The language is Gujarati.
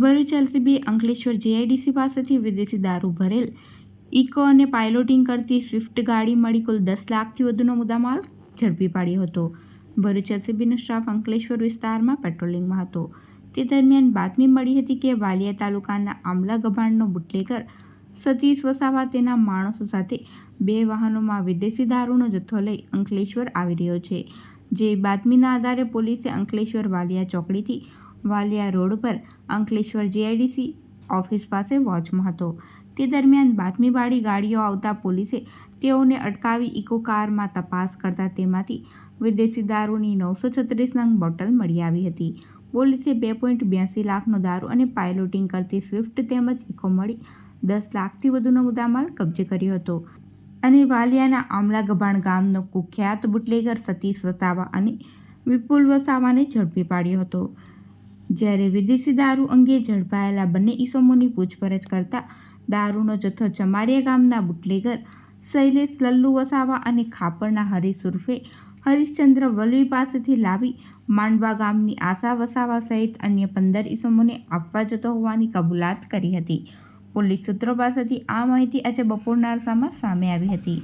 ભરૂચ એલસીબી અંકલેશ્વર જીઆઈડીસી પાસેથી વિદેશી દારૂ ભરેલ ઇકો અને પાયલોટિંગ કરતી સ્વિફ્ટ ગાડી મળી કુલ દસ લાખથી વધુનો મુદ્દામાલ ઝડપી પાડ્યો હતો. ભરૂચ એલસીબીનો સ્ટાફ અંકલેશ્વર વિસ્તારમાં પેટ્રોલિંગમાં હતો. તે દરમિયાન બાતમી મળી હતી કે વાલિયા તાલુકાના આમલા ગભાણનો બુટલેગર સતીશ વસાવા તેના માણસો સાથે બે વાહનોમાં વિદેશી દારૂનો જથ્થો લઈ અંકલેશ્વર આવી રહ્યો છે. જે બાતમીના આધારે પોલીસે અંકલેશ્વર વાલિયા ચોકડીથી વાલિયા રોડ પર અંકલેશ્વર જેઆઈડીસી ઓફિસ પાસે વોચમાં હતો. તે દરમિયાન બાતમીવાળી ગાડીઓ આવતા પોલીસે તેઓને અટકાવી ઇકો કારમાં તપાસ કરતા તેમાંથી વિદેશી દારૂની નવસો છત્રીસ નંગ બોટલ મળી આવી હતી. પોલીસે બે પોઈન્ટ બ્યાસી લાખનો દારૂ અને પાયલોટિંગ કરતી સ્વિફ્ટ તેમજ ઇકો મળી દસ લાખથી વધુનો મુદ્દામાલ કબજે કર્યો હતો. અને વાલિયાના આમલા ગભાણ ગામનો કુખ્યાત બુટલેગર સતીશ વસાવા અને વિપુલ વસાવાને ઝડપી પાડ્યો હતો. જ્યારે વિદેશી દારૂ અંગે ઝડપાયેલા બંને ઈસમોની પૂછપરછ કરતા દારૂનો જથ્થો ચમારીયા ગામના બુટલેગર, શૈલેષ, લલ્લુ વસાવા અને ખાપરના હરીશ ઉર્ફે હરીશચંદ્ર વલવી પાસેથી લાવી માંડવા ગામની આશા વસાવા સહિત અન્ય પંદર ઈસમોને આપવા જતો હોવાની કબૂલાત કરી હતી. પોલીસ સૂત્રો પાસેથી આ માહિતી આજે બપોરના અરસામાં સામે આવી હતી.